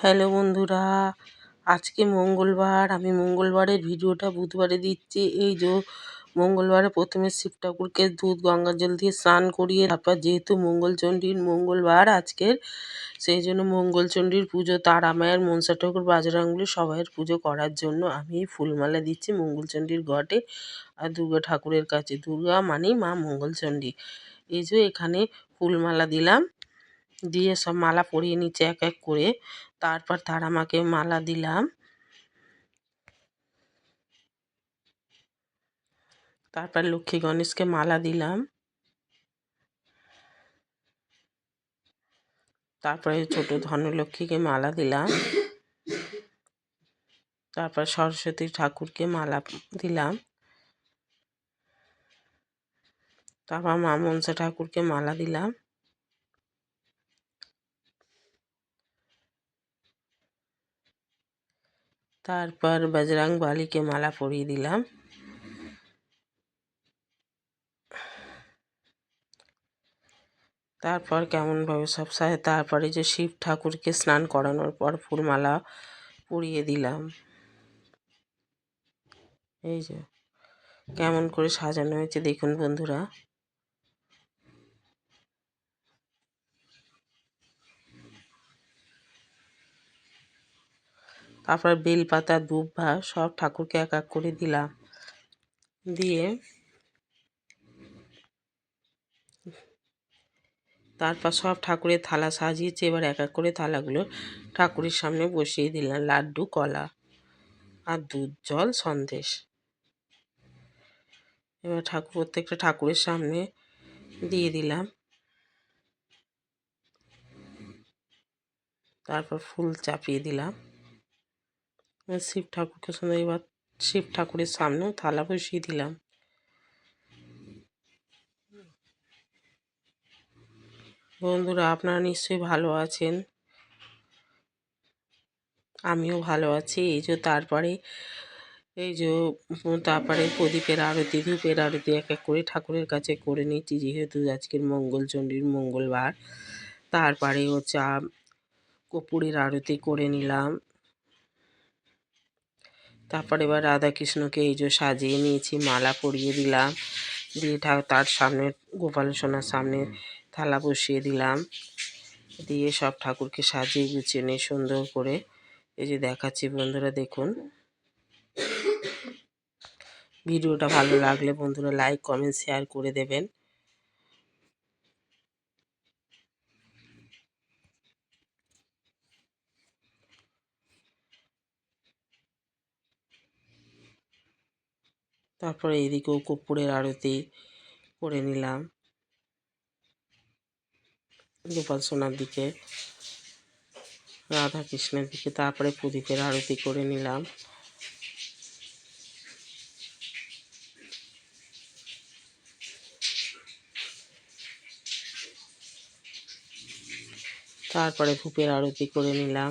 Hello বন্ধুরা, আজকে মঙ্গলবার, আমি মঙ্গলবারের ভিডিওটা বুধবারে দিচ্ছি। এই যে মঙ্গলবারে প্রথমে শিব ঠাকুরকে দুধ গঙ্গা জল দিয়ে স্নান করিয়ে তারপর যেহেতু মঙ্গলচণ্ডীর মঙ্গলবার আজকের, সেই জন্য মঙ্গলচণ্ডীর পুজো, তারা মায়ের মনসা ঠাকুর বাজরাঙ্গুলি সবাইয়ের পুজো করার জন্য আমি ফুলমালা দিচ্ছি মঙ্গলচণ্ডীর ঘটে আর দুর্গা ঠাকুরের কাছে। দুর্গা মানেই মা মঙ্গলচণ্ডী। এই যে এখানে ফুলমালা দিলাম। দিয়ে সব মালা পরিয়ে নিচ্ছে এক এক করে। তারপর তার আমাকে মালা দিলাম। তারপর লক্ষ্মী গণেশকে মালা দিলাম। তারপরে ছোট ধনলক্ষ্মীকে মালা দিলাম। তারপর সরস্বতী ঠাকুরকে মালা দিলাম। তারপর মা মনসা ঠাকুরকে মালা দিলাম। তারপর বজরং বালিকে মালা পরিয়ে দিলাম। তারপর কেমনভাবে সব সাথে তারপরে যে শিব ঠাকুরকে স্নান করানোর পর ফুলমালা পরিয়ে দিলাম। এই যে, কেমন করে সাজানো হয়েছে দেখুন বন্ধুরা। তারপর বেলপাতা দুব্বা সব ঠাকুরকে এক এক করে দিলাম। দিয়ে তারপর সব ঠাকুরের থালা সাজিয়েছে। এবার এক এক করে থালাগুলো ঠাকুরের সামনে বসিয়ে দিলাম। লাড্ডু, কলা আর দুধ, জল, সন্দেশ। এবার ঠাকুর, প্রত্যেকটা ঠাকুরের সামনে দিয়ে দিলাম। তারপর ফুল চাপিয়ে দিলাম। শিব ঠাকুরকে সঙ্গে এবার শিব ঠাকুরের সামনেও থালা বসিয়ে দিলাম। বন্ধুরা, আপনারা নিশ্চয়ই ভালো আছেন। আমিও ভালো আছি। এই যে তারপরে, এই যে তারপরে প্রদীপের আরতি, ধূপের আরতি এক এক করে ঠাকুরের কাছে করে নিচ্ছি, যেহেতু আজকের মঙ্গলচণ্ডীর মঙ্গলবার। তারপরে হচ্ছে কপুরের আরতি করে নিলাম। তারপর এবার রাধাকৃষ্ণকে এই যে সাজিয়ে নিয়েছি, মালা পরিয়ে দিলাম, দিয়ে তার সামনে, গোপাল সোনার সামনে থালা বসিয়ে দিলাম, দিয়ে সব ঠাকুরকে সাজিয়ে গুছিয়ে নিয়ে সুন্দর করে এই যে দেখাচ্ছি বন্ধুরা, দেখুন। ভিডিওটা ভালো লাগলে বন্ধুরা লাইক কমেন্ট শেয়ার করে দেবেন। তারপরে এদিকেও কর্পূরের আরতি করে নিলাম। গোপাল সোনার দিকে রাধা কৃষ্ণের দিকে তারপরে প্রদীপের আরতি করে নিলাম। তারপরে ধূপের আরতি করে নিলাম।